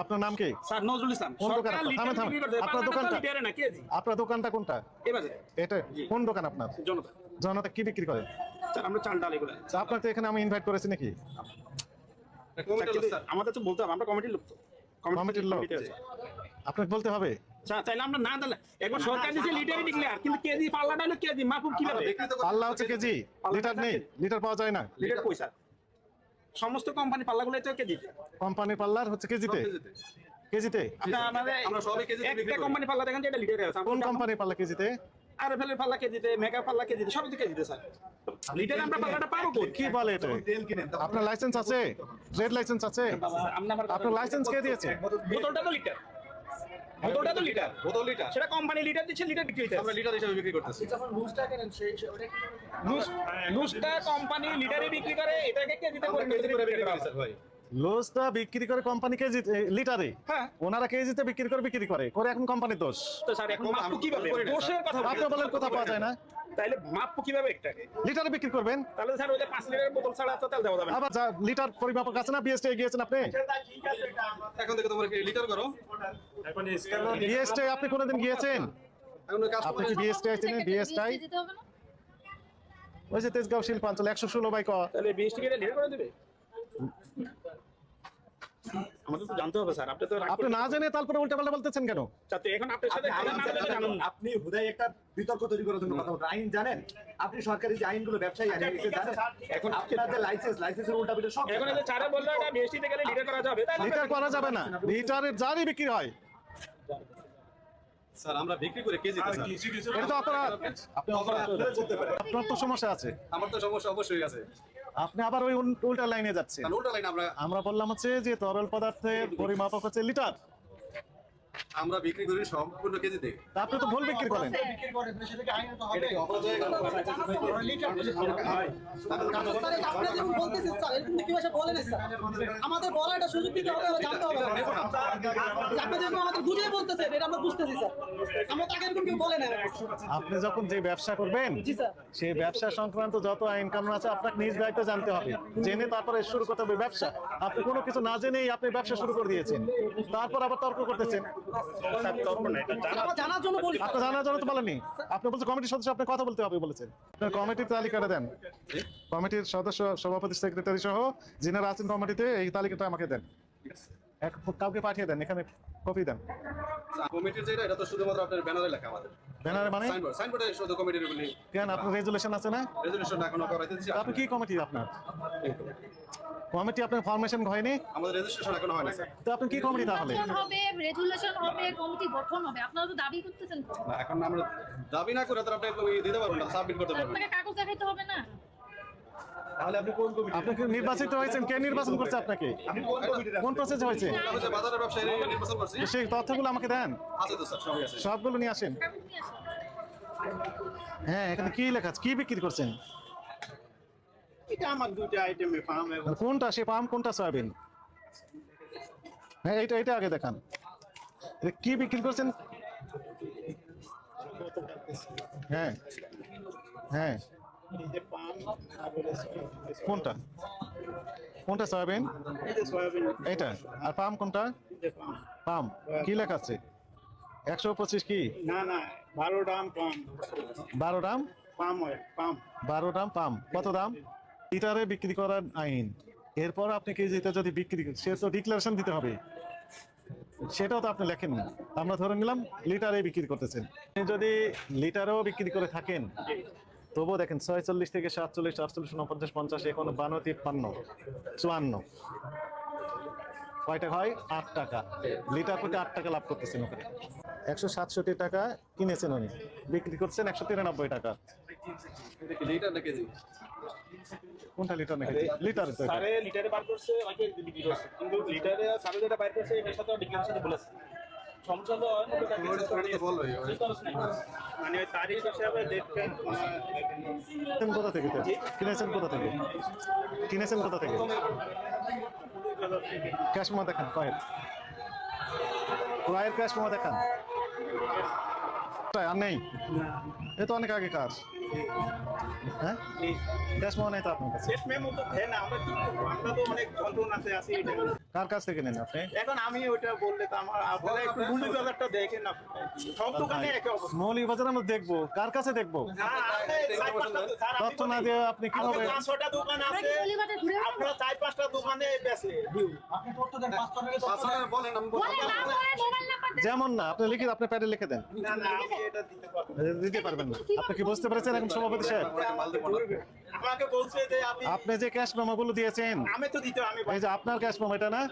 আপনার নাম কি? স্যার নজরুল ইসলাম। কোন দোকান আপনার? থামেন, থামেন। দোকানটা? আপনার দোকানটা কোনটা? এটা? কোন দোকান আপনার? জনতা। জনতা কি বিক্রি করে? স্যার আমরা চাল ডাল এগুলো। আপনার তো এখানে আমি ইনভাইট করেছি নাকি? আমাদের তো বলতে হবে আমরা কমিটির লোক তো। কমিটির লোক? আপনাকে বলতে হবে? তাইলে আমরা না দিলে একবার সরকার দিচ্ছে লিটারই ডিক্লেয়ার কিন্তু কেজি পাল্লাটা হলো কেজি। মাপুক কীভাবে? পাল্লা হচ্ছে কেজি। লিটার নেই। লিটার পাওয়া যায় না। লিটার পয়সা সমস্ত কোম্পানি পাল্লাগুলো তো কেজি কোম্পানি পাল্লার হচ্ছে কেজিতে? কেজিতে। আমাদের আমরা সবই কেজিতে বিক্রি একটা। কোম্পানি পাল্লা দেখেন এটা লিটারে আছে। কোন কোম্পানি পাল্লা কেজিতে? আর এফএল এর পাল্লা কেজিতে মেগা পাল্লা কেজিতে সবই তো কেজিতে স্যার লিটারে আমরা পাল্লাটা পাবো কই কি বলে এটা? তেল কিনেন আপনার লাইসেন্স আছে? ট্রেড লাইসেন্স আছে? আপনার লাইসেন্স কে দিয়েছে? বোতলটা তো লিটার বোতলটা তো লিটার বোতল লিটার সেটা কোম্পানি লিটার দিচ্ছে লিটার বিক্রি হচ্ছে আমরা লিটার হিসেবে বিক্রি করতেছি। লুজটা কোম্পানি লিটারে বিক্রি করে এটাকে কেজিতে করে করে বিক্রি করা ভাই। লুজটা বিক্রি করে কোম্পানি কেজি লিটারে হ্যাঁ। ওনারা কেজিতে বিক্রি করে বিক্রি করে। করে এখন কোম্পানির দোষ। তো স্যার এখন মাপবো কীভাবে দোষের কথা আপনি বলেন কোথা পাওয়া যায় না। কীভাবে একটাকে? লিটারে বিক্রি করবেন। তাহলে স্যার ওই যে পাঁচ লিটারের বোতল ছাড়া তো তেল দেওয়া যাবে আবার যা লিটার পরিমাপক আছে না বিএসটি গিয়েছেন আপনি? এখন থেকে তোমরা লিটার করো? বিএসটি আপনি কোনোদিন গিয়েছেন? এখন আপনি কি বিএসটি আইছেন বিএসটাই যেতে হবে না? ওই যে তেজগাঁও শিল্পাঞ্চল একশো ষোলো বাই ক। তাহলে বিশ লিটার করে দেবে? আমাদের তো জানতে হবে স্যার। আপনি তো আপনি না জেনে তারপরে উল্টা বলতেছেন কেন? যাতে এখন আপনার সাথে কথা না বলে তো জানুন। না আপনি হুদাই একটা বিতর্ক তৈরি করার জন্য কথা বলছেন। আইন জানেন আপনি সরকারি যে আইনগুলো ব্যবসায়ী আইন এগুলো জানেন? এখন আপনার লাইসেন্স লাইসেন্সের উল্টা সব এখন এই চারে বলল এটা বিএসটিতে গেলে লিটার করা যাবে লিটার করা যাবে না। লিটারের যারই বিক্রি হয়। স্যার আমরা বিক্রি করে কেজি এটা তো অপরাধ আপনি অপরাধ করতে পারেন আপনার তো সমস্যা আছে। আমার তো সমস্যা অবশ্যই আছে। আপনি আবার ওই উল্টা লাইনে যাচ্ছেন। আমরা বললাম হচ্ছে যে তরল পদার্থের পরিমাপক হচ্ছে লিটার। আমরা বিক্রি করি সম্পূর্ণ কেজিতে তা আপনি তো ভুল বিক্রি করেন। এটা এটা আমাদের বলার একটা সুযোগ দিতে হবে জানতে হবে আমাদের বুঝিয়ে বলতেছেন এটা আমরা বুঝতেছি স্যার। আমরা তাকে এরকম কেউ বলে না আপনি যখন যে ব্যবসা করবেন সেই ব্যবসা সংক্রান্ত যত আইন কানুন আছে আপনাকে নিজ দায়িত্ব জানতে হবে। জেনে তারপরে শুরু করতে হবে ব্যবসা। আপনি কোনো কিছু না জেনেই আপনি ব্যবসা শুরু করে দিয়েছেন। তারপর আবার তর্ক করতেছেন। স্যার তর্ক না এটা স্যার, আমরা জানার জন্য বলি আপনি জানার জন্য তো বলেননি। আপনি বলছেন কমিটির সদস্য আপনি কথা বলতে হবে বলেছেন। আপনার কমিটির তালিকাটা দেন। কমিটির সদস্য সভাপতি সেক্রেটারি সহ যিনারা আছেন কমিটিতে এই তালিকাটা আমাকে দেন। কাউকে পাঠিয়ে দেন এখানে কপি দেন। কমিটির যেটা এটা তো শুধুমাত্র আপনার ব্যানারে লেখা আমাদের। ব্যানারে মানে? সাইনবোর্ড সাইনবোর্ডে শুধু কমিটির বলি কেন আপনার রেজুলেশন আছে না? এখনও আপনি কি কমিটি আপনার? কমিটি আপনার ফরমেশন হয়নি? আমাদের রেজিস্ট্রেশন এখনও হয় না স্যার তো আপনি কি কমিটি তাহলে? হবে রেজুলেশন হবে কমিটি গঠন হবে। আপনারা তো দাবি করতেছেন তো। না, এখন আমরা দাবি না করে তার আপনি দিতে পারবেন না সাবমিট করতে পারবেন আপনাকে কাগজ দেখাইতে হবে না। তাহলে আপনি কোন কমিটি? আপনি নির্বাচিত হয়েছেন? কে নির্বাচন করছে আপনাকে? কোন প্রসেসে হয়েছে? বাজারের ব্যবসায়ী নির্বাচন করছি। সেই তথ্যগুলো আমাকে দেন। আছে তো স্যার সবই আছে। সবগুলো নিয়ে আসেন। কাগজ নিয়ে আসুন। হ্যাঁ এখানে কি লেখা আছে? কি বিক্রি করছেন? এটা আমার দুইটা আইটেমে পাম এবং কোনটা? সে পাম কোনটা? সয়াবিন। হ্যাঁ এইটা এটা আগে দেখান। কি বিক্রি করছেন? হ্যাঁ হ্যাঁ। কোনটা? কোনটা সয়াবিন? এই এইটা। আর পাম কোনটা? পাম কি লেখা আছে? একশো পঁচিশ কি? না না বারো দাম পাম বারো দাম পাম পাম বারো দাম পাম কত দাম? লিটারে বিক্রি করার আইন। এরপর আপনি কেজিতে যদি বিক্রি সে তো ডিক্লারেশন দিতে হবে। সেটাও তো আপনি লেখেন আমরা ধরে নিলাম লিটারে বিক্রি করতেছেন। আপনি যদি লিটারেও বিক্রি করে থাকেন, তবুও দেখেন, ছয়চল্লিশ থেকে সাতচল্লিশ, আটচল্লিশ, উনপঞ্চাশ, পঞ্চাশ এখন বান্ন, তিপ্পান্ন, চুয়ান্ন। কয়টা হয়? আট টাকা। লিটার প্রতি আট টাকা লাভ করতেছেন ওখানে। একশো সাতষট্টি টাকা কিনেছেন উনি। বিক্রি করছেন একশো তিরানব্বই টাকা। লিটার না কেজি কোনটা লিটার নাকি লিটার তো লিটারে বার করছে বিক্রি করছে। কিন্তু যেটা বার করছে এটার সাথে বলেছে হয় না, না? মানে কোথা থেকে? কিনেছেন কোথা থেকে? কিনেছেন কোথা থেকে? ক্যাশ মোমো দেখান কয়ের কয়ের ক্যাশ মোমো দেখান আর নেই? এ তো অনেক আগে কাজ হ্যাঁ? ক্যাশ মেমো নেই তো আপনার কাছে। মেমো তো দেয় না আমরা কি করব আমরা তো অনেক যন্ত্রণাতে আছি এটা কার কাছ থেকে নেন আপনি? এখন আমি ওইটা বললে তো আমার আপনারা একটু বাজারটা দেখেন না। সব দোকানে একই অবস্থা মৌলিক বাজার আমরা দেখব। কার কাছে দেখব? তথ্য না দিয়ে আপনি কীভাবে দোকান আছে? আপনারা চার পাঁচটা দোকানে বেছে দেন দেন। যেমন না আপনি লিখে আপনি প্যাডে লিখে দেন। না না আমি এটা দিতে দিতে পারবেন না। আপনি কি বুঝতে পেরেছেন এখন সভাপতি সাহেব। আমাকে বলছে যে আপনি আপনি যে ক্যাশ মেমো গুলো দিয়েছেন। আমি তো দিতে আমি এই যে আপনার ক্যাশ মেমো এটা না?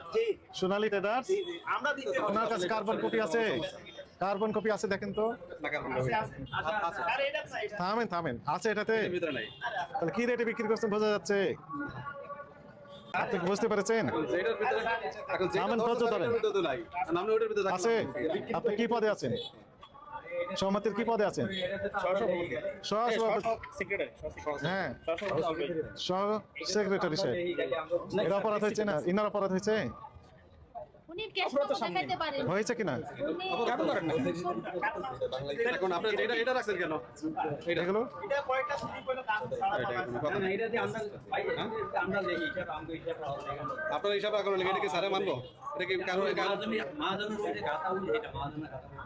সোনালী ট্রেডার্স আমরা দিতে পারব। কাছে কার্বন কপি আছে। কার্বন কপি আছে দেখেন তো। থামেন থামেন। আছে এটাতে। তাহলে কি রেটে বিক্রি করছেন বোঝা যাচ্ছে। বুঝতে পেরেছেন? ধরেন? আছে। আপনি কি পদে আছেন? সহমতির কি পদে আছেন? হ্যাঁ। সহ সেক্রেটারি সাহেব। এর অপরাধ হয়েছে না? ইনার অপরাধ হয়েছে? উনি ক্যাশ পারেন। হয়েছে কিনা? এখন আপনি এটা এটা রাখছেন কেন? এটা এগুলো এটা কয়টা ছাড়া এটা কোনো কথা না। আপনার হিসাবে এখন এটা কি স্যারে মানবো? এটা কি কারও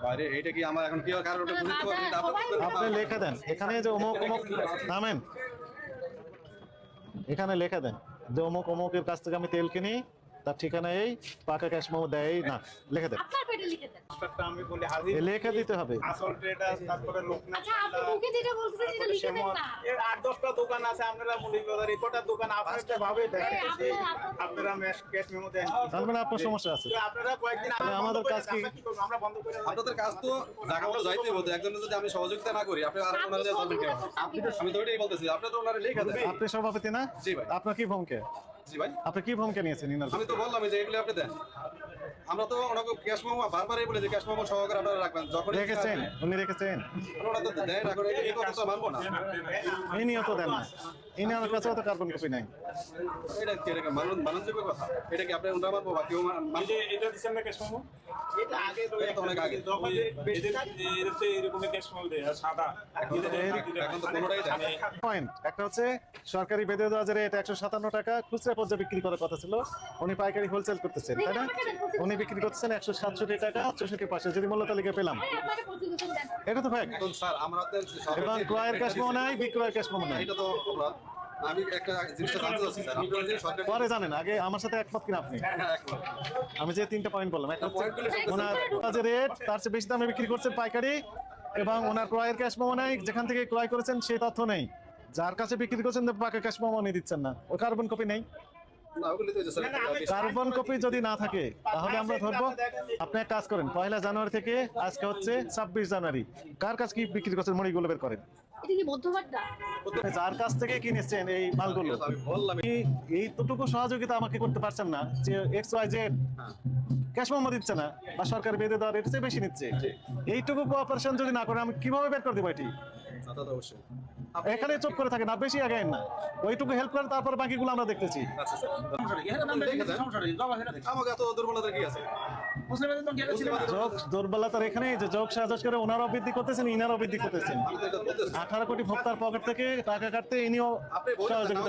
বাইরে এইটা কি আমার এখন কি কারও ওটা বুঝতে পারছি না, আপনার বুঝতে আপনি লেখা দেন। এখানে যে অমুক অমুক নামেন। এখানে লেখা দেন। যে অমুক অমুকের কাছ থেকে আমি তেল কিনি তার ঠিকানা এই পাকা ক্যাশ মেমো দেয় না লিখে দেন। আপনার পেটে লিখে দেন। আমি বলি হাজির এ লেখা দিতে হবে। আসল ট্রেডার তারপরে লোকনাথ আচ্ছা আপনি মুখে যেটা বলছেন সেটা লিখে দেন না। এর আট দশটা দোকান আছে আপনারা কটা দোকান আপনারা ভাবে দেখেন। আপনারা- ম্যাশ ক্যাশ মেমো দেন। তার মানে আপনার সমস্যা আছে। আপনারা কয়েকদিন আমাদের কাজ কি? আমরা বন্ধ করে আপনাদের কাজ তো জায়গা মতো যাইতেই হতো একজন যদি আমি সহযোগিতা না করি আপনি আর আপনি ওনার? সহযোগিতা আমি তো ওইটাই বলতেছি আপনি তো ওনারে লেখা দেন। আপনি সভাপতি না? জি ভাই। আপনার কি ভূমিকা? জি ভাই। আপনি কি ভূমিকা নিয়েছেন আমি তো বললাম যে এগুলি আপনি দেন। আমরা তো ওনাকে ক্যাশ মোমো বারবারই বলে যে ক্যাশ মোমো সহকারে আপনারা রাখবেন যখন রেখেছেন উনি রেখেছেন। ওনারা তো দেন এখন এই- এই কথা তো মানবো না। ইনিও তো দেন না। ইনার কাছেও তো কার্বন কপি নাই। এটা কি এটা মানুষ কথা? এটা কি আপনি ওনারা মানবো বা কেউ মান- এটা না ক্যাশ মেমো? এটা আগে তো এটা অনেক আগে। যখন যে বেশি থাকে, এখন তো কোনোটাই দেন না। পয়েন্ট একটা হচ্ছে সরকারি বেদে বাজারে এটা একশো সাতান্ন টাকা খুচরা পর্যায়ে বিক্রি করার কথা ছিল। উনি পাইকারি হোলসেল করতেছেন তাই না? উনি বিক্রি করতেছেন একশো সাতষট্টি টাকা চৌষট্টি পাশে। যদি মূল্য তালিকা পেলাম। এটা তো ফ্যাক্ট স্যার আমাদের এবং ক্রয়ের ক্যাশ মেমো নাই বিক্রয়ের ক্যাশ মেমো নাই। এটা তো আমি একটা জিনিসটা জানতে চাচ্ছি স্যার। আপনারা যে সরকার পরে জানেন আগে আমার সাথে একমত কিনা আপনি? আমি যে তিনটা পয়েন্ট বললাম একটা ওনার যে রেট তার চেয়ে বেশি দামে বিক্রি করছেন পাইকারি এবং ওনার ক্রয়ের ক্যাশ মেমো নাই যেখান থেকে ক্রয় করেছেন সেই তথ্য নেই। যার কাছে বিক্রি করছেন পাকা ক্যাশ মেমো নিয়ে দিচ্ছেন না। ও কার্বন কপি নেই। কার্বন কপি যদি না থাকে তাহলে আমরা ধরবো আপনি এক কাজ করেন পয়লা জানুয়ারি থেকে আজকে হচ্ছে ছাব্বিশ জানুয়ারি। কার কাছে কি বিক্রি করছেন মরিগুলো বের করেন। এটা কি যার কাছ থেকে কিনেছেন এই মালগুলো? আমি বললাম এইটুকু সহযোগিতা আমাকে করতে পারছেন না যে X Y Z cash memo দিচ্ছে না বা সরকার বেঁধে দেওয়ার এর চেয়ে বেশি নিচ্ছে। এইটুকু কোঅপারেশন যদি না করে আমি কীভাবে বের করে দেবো এটি? এখানে চুপ করে থাকে না বেশি আগে না। ওইটুকু হেল্প করে তারপর বাকিগুলো আমরা দেখতেছি। আচ্ছা স্যার দেখে দেন। আমাকে এত দুর্বলতা কি আছে? যোগ দুর্বলতার এখানে যে যোগ সাজস করে ওনারাও বৃদ্ধি করতেছেন ইনারাও বৃদ্ধি করতেছেন। আমি তো এটা বলতেছি আঠারো কোটি ভোক্তার পকেট থেকে টাকা কাটতে ইনিও সহযোগিতা।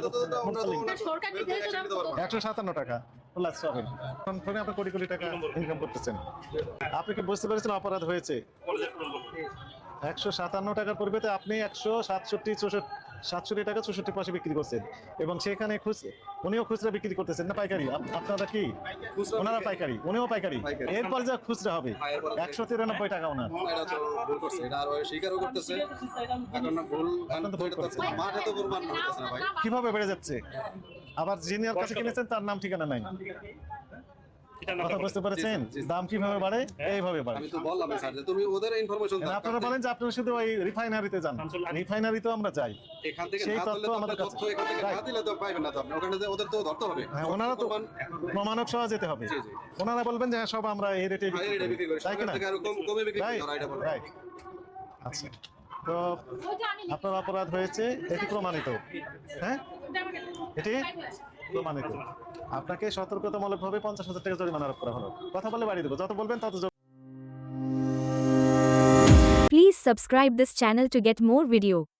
একশো সাতান্ন টাকা। আপনি কোটি কোটি টাকা ইনকাম করতেছেন। আপনি কি বুঝতে পেরেছেন অপরাধ হয়েছে? একশো সাতান্ন টাকার পরিবর্তে আপনি একশো সাতষট্টি চৌষট্টি সাতষট্টি টাকা চৌষট্টি পয়সা বিক্রি করছেন। এবং সেখানে খুচরা উনিও খুচরা বিক্রি করতেছেন। না পাইকারি? আপনারা কি? ওনারা পাইকারি। উনিও পাইকারি। এরপর যা খুচরা হবে হ্যাঁ, একশো তিরানব্বই টাকা ওনার। ভাই। কীভাবে বেড়ে যাচ্ছে? আবার জিনিয়ার কাছে কিনেছেন তার নাম ঠিকানা নাই। কথা বুঝতে পেরেছেন? জি, জি। দাম কীভাবে বাড়ে? এইভাবে বাড়ে। আমি তো বললাম স্যার যে তুমি ওদের ইনফরমেশন আপনারা বলেন যে আপনারা শুধু ওই রিফাইনারিতে যান। রিফাইনারিতেও আমরা যাই। এখান থেকে সেই তথ্য আমাদের আপনার কাছে- এখান থেকে না দিলে তো পাইবেন না তো আপনি। ওখানে ওদের তো ধরতে হবে। হ্যাঁ ওনারা তো প্রমাণক সহ যেতে হবে। জি, জি। ওনারা বলবেন যে হ্যাঁ সব আমরা এই রেটে হ্যাঁ, বিক্রি করি। তাই কিনা থেকে আরও কম কমে বিক্রি করি। এটা বলে। আচ্ছা। তো আপনার অপরাধ হয়েছে এটি প্রমাণিত। হ্যাঁ? এটি হয়ে। প্রমাণিত আপনাকে সতর্কতামূলকভাবে পঞ্চাশ হাজার টাকা জরিমানা আরোপ করা হলো। কথা বলে বাড়িয়ে দেবো। যত বলবেন তত Please subscribe this channel to get more video.